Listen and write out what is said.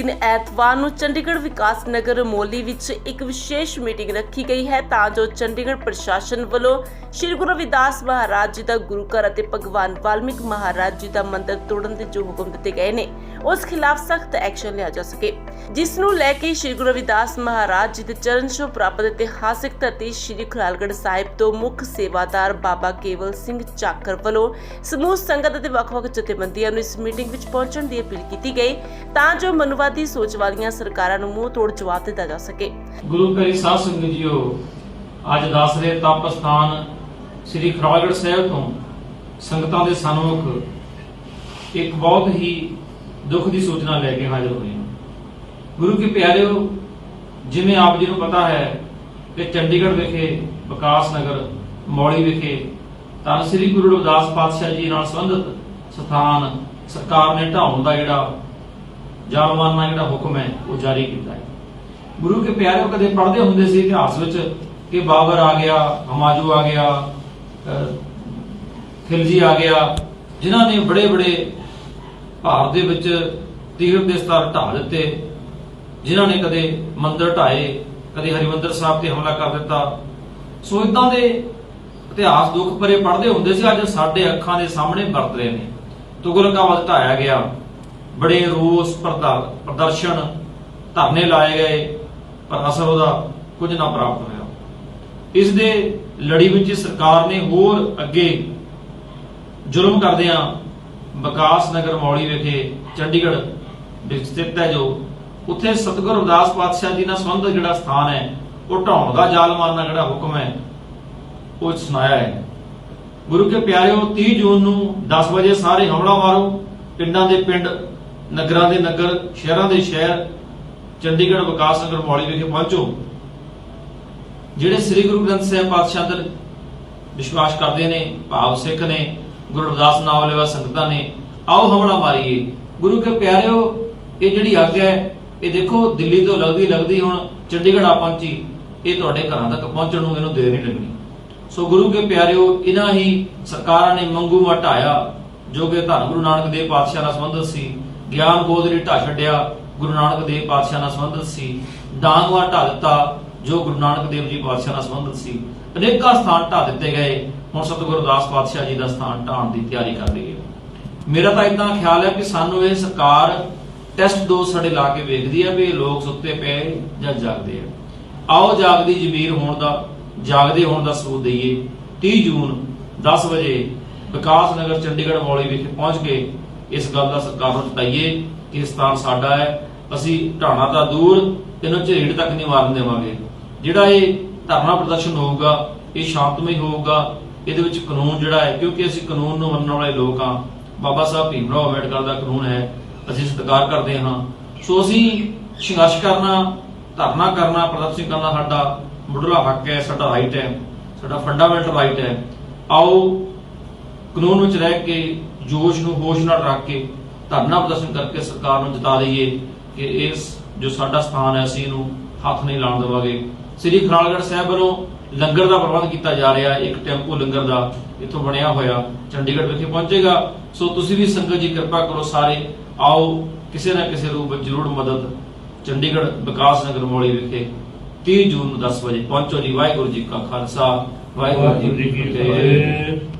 30 ਦਿਨ ਐਤਵਾਰ ਨੂੰ ਚੰਡੀਗੜ੍ਹ ਵਿਕਾਸ ਨਗਰ ਮੋਲੀ ਵਿੱਚ ਇੱਕ ਵਿਸ਼ੇਸ਼ ਮੀਟਿੰਗ ਰੱਖੀ ਗਈ ਹੈ, ਤਾਂ ਜੋ ਚੰਡੀਗੜ੍ਹ ਪ੍ਰਸ਼ਾਸਨ ਵੱਲੋਂ ਸ਼੍ਰੀ ਗੁਰੂ ਰਵਿਦਾਸ ਮਹਾਰਾਜ ਜੀ ਦਾ ਗੁਰੂ ਘਰ ਅਤੇ ਭਗਵਾਨ ਵਾਲਮੀਕ ਮਹਾਰਾਜ ਜੀ ਦਾ ਮੰਦਿਰ ਤੋੜਨ ਦੇ ਜੋ ਹੁਕਮ ਦਿੱਤੇ ਗਏ ਨੇ, ਉਸ ਖਿਲਾਫ ਸਖਤ ਐਕਸ਼ਨ ਲਿਆ ਜਾ ਸਕੇ। ਜਿਸ ਨੂੰ ਲੈ ਕੇ ਸ਼੍ਰੀ ਗੁਰੂ ਰਵਿਦਾਸ ਮਹਾਰਾਜ ਜੀ ਦੇ ਚਰਨ ਛੋਹ ਪ੍ਰਾਪਤ ਇਤਿਹਾਸਿਕ ਧਰਤੀ ਸ਼੍ਰੀ ਖੁਰਾਲਗੜ੍ਹ ਸਾਹਿਬ ਤੋਂ ਮੁੱਖ ਸੇਵਾਦਾਰ ਬਾਬਾ ਕੇਵਲ ਸਿੰਘ ਚਾਕਰ ਵੱਲੋਂ ਸਮੂਹ ਸੰਗਤ ਅਤੇ ਵੱਖ-ਵੱਖ ਜਥੇਬੰਦੀਆਂ ਨੂੰ ਇਸ ਮੀਟਿੰਗ ਵਿੱਚ ਪਹੁੰਚਣ ਦੀ ਅਪੀਲ ਕੀਤੀ ਗਈ, ਤਾਂ ਜੋ ਮਨੁਵਾਦੀ ਸੋਚ ਵਾਲੀਆਂ ਸਰਕਾਰਾਂ ਨੂੰ ਮੂੰਹ ਤੋੜ ਜਵਾਬ ਦਿੱਤਾ ਜਾ ਸਕੇ। ਗੁਰੂ ਪਿਆਰੀ ਸਾਧ ਸੰਗਤ ਜੀਓ, ਅੱਜ ਦੱਸ ਰਹੇ ਤਪ ਸਥਾਨ ਸ੍ਰੀ ਖਰਾਗੜ ਸਾਹਿਬ ਤੋਂ ਸੰਗਤਾਂ ਦੇ ਸਨਮੁਖ ਇੱਕ ਬਹੁਤ ਹੀ ਦੁੱਖ ਦੀ ਸੂਚਨਾ ਲੈ ਕੇ ਹਾਜ਼ਰ ਹੋਏ ਗੁਰੂ ਕੇ ਪਿਆਰਿਓ, ਜਿਵੇਂ ਆਪ ਜੀ ਨੂੰ ਪਤਾ ਹੈ ਕਿ ਚੰਡੀਗੜ੍ਹ ਵਿਖੇ, ਵਿਕਾਸ ਨਗਰ, ਮੌਲੀ ਵਿਖੇ, ਤਾਂ ਸ੍ਰੀ ਗੁਰੂ ਰਵਿਦਾਸ ਪਾਤਸ਼ਾਹ ਜੀ ਨਾਲ ਸੰਬੰਧਿਤ ਸਥਾਨ ਸਰਕਾਰ ਨੇ ਢਾਉਣ ਦਾ ਜਿਹੜਾ ਜਾਲਮਾਨਾ ਜਿਹੜਾ ਹੁਕਮ ਹੈ, ਉਹ ਜਾਰੀ ਕੀਤਾ ਹੈ। ਗੁਰੂ ਕੇ ਪਿਆਰਿਓ ਕਦੇ ਪੜ੍ਹਦੇ ਹੁੰਦੇ ਸੀ ਇਤਿਹਾਸ ਵਿੱਚ ਕਿ ਬਾਬਰ ਆ ਗਿਆ, ਹਮਾਜੂ ਆ ਗਿਆ ਖਿਲਜੀ ਆ ਗਿਆ, ਜਿਨ੍ਹਾਂ ਨੇ ਬੜੇ ਬੜੇ ਭਾਰਤ ਦੇ ਵਿੱਚ ਤੀਰਥ ਦੇ ਸਥਾਨ ਢਾਹ ਦਿੱਤੇ, ਜਿਨ੍ਹਾਂ ਨੇ ਕਦੇ ਮੰਦਰ ਢਾਏ ਕਦੇ ਹਰਿਮੰਦਰ ਸਾਹਿਬ ਤੇ ਹਮਲਾ ਕਰ ਦਿੱਤਾ। ਸੋ ਇਦਾਂ ਦੇ ਇਤਿਹਾਸ ਦੁੱਖ ਭਰੇ ਪੜ੍ਹਦੇ ਹੁੰਦੇ ਸੀ, ਅੱਜ ਸਾਡੇ ਅੱਖਾਂ ਦੇ ਸਾਹਮਣੇ ਵਰਤ ਰਹੇ ਨੇ। ਤੁਗਲਕਾਬਾਦ ਢਾਇਆ ਗਿਆ। ਬੜੇ ਰੋਸ ਪ੍ਰਦਰਸ਼ਨ ਧਰਨੇ ਲਾਏ ਗਏ, ਪਰ ਅਸਰ ਉਹਦਾ ਕੁਝ ਨਾ ਪ੍ਰਾਪਤ ਹੋਇਆ। ਇਸ ਦੇ ਲੜੀ ਵਿੱਚ ਸਰਕਾਰ ਨੇ ਹੋਰ ਅੱਗੇ ਜ਼ੁਲਮ ਕਰਦਿਆਂ ਵਿਕਾਸ ਨਗਰ ਮੌਲੀ ਵਿਖੇ ਚੰਡੀਗੜ੍ਹ ਵਿੱਚ ਸਥਿਤ ਹੈ, ਜੋ ਉੱਥੇ ਸਤਿਗੁਰ ਰਵਿਦਾਸ ਪਾਤਸ਼ਾਹ ਜੀ ਨਾਲ ਸੰਬੰਧਿਤ ਜਿਹੜਾ ਸਥਾਨ ਹੈ, ਉਹ ਢਾਉਣ ਦਾ ਜਾਲਮਾਨਾ ਜਿਹੜਾ ਹੁਕਮ ਹੈ, ਉਹ ਸੁਣਾਇਆ ਹੈ। ਗੁਰੂ ਕੇ ਪਿਆਰਿਓ 30 ਜੂਨ ਨੂੰ 10 ਵਜੇ ਸਾਰੇ ਹਮਲਾ ਮਾਰੋ, ਪਿੰਡਾਂ ਦੇ ਪਿੰਡ ਨਗਰਾਂ ਦੇ ਨਗਰ, ਸ਼ਹਿਰਾਂ ਦੇ ਸ਼ਹਿਰ, ਚੰਡੀਗੜ੍ਹ, ਵਿਕਾਸ ਨਗਰ ਮੌਲੀ ਵਿਖੇ ਪਹੁੰਚੋ। ਜਿਹੜੇ ਸ੍ਰੀ ਗੁਰੂ ਗ੍ਰੰਥ ਸਾਹਿਬ ਪਾਤਸ਼ਾਹ ਅੰਦਰ ਵਿਸ਼ਵਾਸ ਕਰਦੇ ਨੇ, ਭਾਵ ਸਿੱਖ ਨੇ, ਗੁਰੂ ਰਵਿਦਾਸ ਨਾਮ ਲੈਵਾ ਸੰਗਤਾਂ ਨੇ, ਆਓ ਹਮਲਾ ਮਾਰੀਏ। ਗੁਰੂ ਕੇ ਪਿਆਰਿਓ, ਇਹ ਜਿਹੜੀ ਅੱਗ ਹੈ, ਇਹ ਦੇਖੋ, ਦਿੱਲੀ ਤੋਂ ਲੱਗਦੀ ਲੱਗਦੀ ਹੁਣ ਚੰਡੀਗੜ੍ਹ ਆ ਪਹੁੰਚੀ। ਇਹ ਤੁਹਾਡੇ ਘਰਾਂ ਤੱਕ ਪਹੁੰਚਣ ਨੂੰ ਇਹਨੂੰ ਦੇਰ ਨਹੀਂ ਲੱਗਣੀ। ਸੋ ਗੁਰੂ ਕੇ ਪਿਆਰਿਓ ਇਹਨਾਂ ਹੀ ਸਰਕਾਰਾਂ ਨੇ ਮੰਗੂ ਮਟਾਇਆ ਜੋ ਕਿ ਧੰਨ ਗੁਰੂ ਨਾਨਕ ਦੇਵ ਪਾਤਸ਼ਾਹ ਨਾਲ ਸੰਬੰਧਿਤ ਸੀ। ਗਿਆਨ ਗੋਦ ਢਾ ਛੱਡਿਆ, ਗੁਰੂ ਨਾਨਕ ਦੇਵ ਪਾਤਸ਼ਾਹ ਨਾਲ ਸੰਬੰਧਿਤ ਸੀ। ਡਾਂਗਵਾ ਢਾ ਦਿੱਤਾ, ਜੋ ਗੁਰੂ ਨਾਨਕ ਦੇਵ ਜੀ ਪਾਤਸ਼ਾਹ ਨਾਲ ਸੰਬੰਧਿਤ ਸੀ। ਅਨੇਕਾਂ ਸਥਾਨ ਢਾ ਦਿੱਤੇ ਗਏ। ਹੁਣ ਸਤਿਗੁਰੂ ਦਾਸ ਪਾਤਸ਼ਾਹ ਜੀ ਦਾ ਸਥਾਨ ਢਾਉਣ ਦੀ ਤਿਆਰੀ ਕਰ ਰਹੀ ਹੈ। ਮੇਰਾ ਤਾਂ ਇਦਾਂ ਖਿਆਲ ਹੈ ਕਿ ਸਾਨੂੰ ਇਹ ਸਰਕਾਰ ਟੈਸਟ ਡੋਜ਼ ਸਾਡੇ ਲਾ ਕੇ ਵੇਖਦੀ ਹੈ ਵੀ ਇਹ ਲੋਕ ਸੁੱਤੇ ਪਏ ਜਾਂ ਜਾਗਦੇ ਆ। ਆਓ ਜਾਗਦੀ ਜਮੀਰ ਹੋਣ ਦਾ, ਜਾਗਦੇ ਹੋਣ ਦਾ ਸਬੂਤ ਦਈਏ। 30 ਜੂਨ 10 ਵਜੇ ਵਿਕਾਸ ਨਗਰ ਚੰਡੀਗੜ੍ਹ ਮੌਲੀ ਵਿਖੇ ਪਹੁੰਚ ਕੇ ਇਸ ਗੱਲ ਦਾ ਸਰਕਾਰ ਨੂੰ ਜਤਾਈਏ ਕਿ ਸਥਾਨ ਸਾਡਾ ਹੈ। ਅਸੀਂ ਢਾਣਾ ਤਾਂ ਦੂਰ ਇਹਨੂੰ ਝੇੜ ਤੱਕ ਨਹੀਂ ਮਾਰਨ ਦੇਵਾਂਗੇ। ਜਿਹੜਾ ਇਹ ਧਰਨਾ ਪ੍ਰਦਰਸ਼ਨ ਹੋਊਗਾ, ਇਹ ਸ਼ਾਂਤਮਈ ਹੋਊਗਾ, ਇਹਦੇ ਵਿੱਚ ਕਾਨੂੰਨ ਜਿਹੜਾ ਹੈ, ਕਿਉਂਕਿ ਅਸੀਂ ਕਾਨੂੰਨ ਨੂੰ ਮੰਨਣ ਵਾਲੇ ਲੋਕ ਹਾਂ। ਬਾਬਾ ਸਾਹਿਬ ਭੀਮ ਰਾਓ ਅੰਬੇਡਕਰ ਦਾ ਕਾਨੂੰਨ ਹੈ, ਅਸੀਂ ਸਤਿਕਾਰ ਕਰਦੇ ਹਾਂ। ਸੋ ਅਸੀਂ ਸੰਘਰਸ਼ ਕਰਨਾ, ਧਰਨਾ ਕਰਨਾ, ਪ੍ਰਦਰਸ਼ਨ ਕਰਨਾ ਸਾਡਾ ਮੁੱਢਲਾ ਹੱਕ ਹੈ, ਸਾਡਾ ਰਾਈਟ ਹੈ, ਸਾਡਾ ਫੰਡਾਮੈਂਟਲ ਰਾਈਟ ਹੈ। ਆਓ ਕਾਨੂੰਨ ਵਿੱਚ ਰਹਿ ਕੇ ਜੋਸ਼ ਨੂੰ ਹੋਸ਼ ਨਾਲ ਰੱਖ ਕੇ ਧਰਨਾ ਪ੍ਰਦਰਸ਼ਨ ਕਰਕੇ ਸਰਕਾਰ ਨੂੰ ਜਿਤਾ ਦਈਏ ਕਿ ਇਸ ਜੋ ਸਾਡਾ ਸਥਾਨ ਹੈ ਅਸੀਂ ਇਹਨੂੰ ਹੱਥ ਨਹੀਂ ਲਾਉਣ ਦੇਵਾਂਗੇ। ਸ੍ਰੀ ਖਰਾਲਗੜ੍ਹ ਸਾਹਿਬ ਵੱਲੋਂ ਲੰਗਰ ਦਾ ਪ੍ਰਬੰਧ ਕੀਤਾ ਜਾ ਰਿਹਾ ਇੱਕ ਟੈਂਪੂ ਲੰਗਰ ਦਾ ਇੱਥੋਂ ਬਣਿਆ ਹੋਇਆ ਚੰਡੀਗੜ੍ਹ ਵਿਖੇ ਪਹੁੰਚੇਗਾ। ਸੋ ਤੁਸੀਂ ਵੀ ਸੰਗਤ ਜੀ ਕਿਰਪਾ ਕਰੋ ਸਾਰੇ ਆਓ ਕਿਸੇ ਨਾ ਕਿਸੇ ਰੂਪ ਵਿੱਚ ਜ਼ਰੂਰ ਮਦਦ ਚੰਡੀਗੜ੍ਹ ਵਿਕਾਸ ਨਗਰ ਮੌਲੀ ਵਿਖੇ 30 ਜੂਨ ਨੂੰ 10 ਵਜੇ ਪਹੁੰਚੋ ਜੀ। ਵਾਹਿਗੁਰੂ ਜੀ ਕਾ ਖਾਲਸਾ ਵਾਹਿਗੁਰੂ ਜੀ ਕੀ ਫਤਿਹ।